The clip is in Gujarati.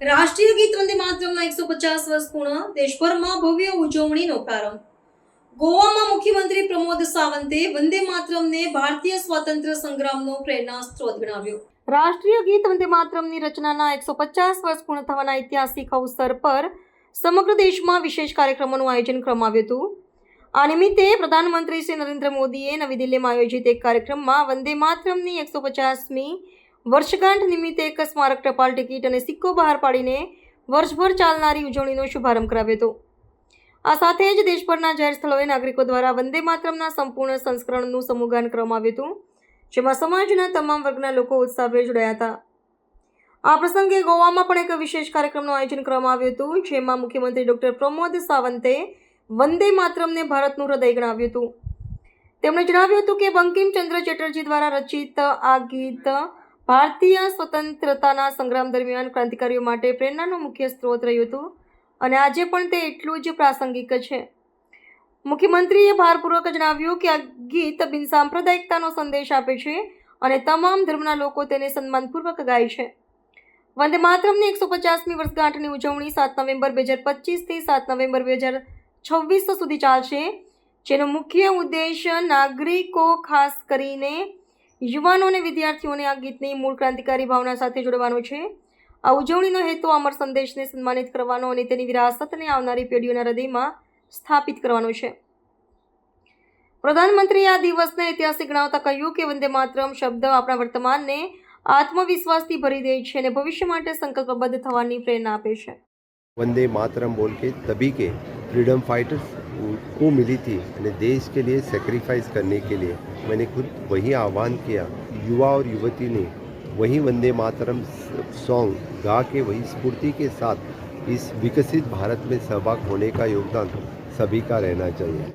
રાષ્ટ્રીય ગીત વંદે માતરમના એકસો પચાસ વર્ષ પૂર્ણ, દેશભરમાં ભવ્ય ઉજવણીનો પ્રારંભ. ગોવામાં મુખ્યમંત્રી પ્રમોદ સાવંતે વંદે માતરમને ભારતીય સ્વાતંત્ર્ય સંગ્રામનો પ્રેરણા સ્ત્રોત ગણાવ્યો. રાષ્ટ્રીય ગીત વંદે માતરમની રચનાના એકસો પચાસ વર્ષ પૂર્ણ થવાના ઐતિહાસિક અવસર પર સમગ્ર દેશમાં વિશેષ કાર્યક્રમોનું આયોજન કરવામાં આવ્યું હતું. આ નિમિત્તે પ્રધાનમંત્રી શ્રી નરેન્દ્ર મોદીએ નવી દિલ્હીમાં આયોજિત એક કાર્યક્રમમાં વંદે માતરમની એકસો પચાસમી વર્ષગાંઠ નિમિત્તે એક સ્મારક ટપાલ ટિકિટ અને સિક્કો બહાર પાડીને વર્ષભર ચાલનારી ઉજવણીનો શુભારંભ કરાવ્યો હતો. આ સાથે જ દેશભરના જાહેર સ્થળોએ નાગરિકો દ્વારા વંદે માતરમના સંપૂર્ણ સંસ્કરણનું સમૂહગાન કરવામાં આવ્યું હતું, જેમાં સમાજના તમામ વર્ગના લોકો ઉત્સાહભેર જોડાયા હતા. આ પ્રસંગે ગોવામાં પણ એક વિશેષ કાર્યક્રમનું આયોજન કરવામાં આવ્યું હતું, જેમાં મુખ્યમંત્રી ડોક્ટર પ્રમોદ સાવંતે વંદે માતરમને ભારતનું હૃદય ગણાવ્યું હતું. તેમણે જણાવ્યું હતું કે બંકિમચંદ્ર ચેટર્જી દ્વારા રચિત આ ગીત ભારતીય સ્વતંત્રતાના સંગ્રામ દરમિયાન ક્રાંતિકારીઓ માટે પ્રેરણાનો મુખ્ય સ્ત્રોત રહ્યું હતું અને આજે પણ તે એટલું જ પ્રાસંગિક છે. મુખ્યમંત્રીએ ભારપૂર્વક જણાવ્યું કે આ ગીત બિનસાંપ્રદાયિકતાનો સંદેશ આપે છે અને તમામ ધર્મના લોકો તેને સન્માનપૂર્વક ગાય છે. વંદે માતરમની એકસો પચાસમી વર્ષગાંઠની ઉજવણી સાત નવેમ્બર બે હજાર પચીસથી સાત નવેમ્બર બે હજાર છવ્વીસ સુધી ચાલશે, જેનો મુખ્ય ઉદ્દેશ નાગરિકો ખાસ કરીને યુવાનો અને વિદ્યાર્થીઓને આ ગીતની મૂળ ક્રાંતિકારી ભાવના સાથે જોડવાનો છે. આ ઉજવણીનો હેતુ અમર સંદેશને સન્માનિત કરવાનો અને તેની વિરાસતને આવનારી પેઢીઓના હૃદયમાં સ્થાપિત કરવાનો છે. પ્રધાનમંત્રીએ આ દિવસને ઐતિહાસિક ગણાવતા કહ્યું કે વંદે માતરમ શબ્દ આપણા વર્તમાનને આત્મવિશ્વાસથી ભરી દે છે અને ભવિષ્ય માટે સંકલ્પબદ્ધ થવાની પ્રેરણા આપે છે. વંદે માતરમ બોલ કે તબી કે ફ્રીડમ ફાઇટર્સ को मिली थी मैंने देश के लिए सेक्रीफाइस करने के लिए। मैंने खुद वही आह्वान किया, युवा और युवती ने वही वंदे मातरम सॉन्ग गा के, वही स्फूर्ति के साथ इस विकसित भारत में सहभाग होने का योगदान सभी का रहना चाहिए।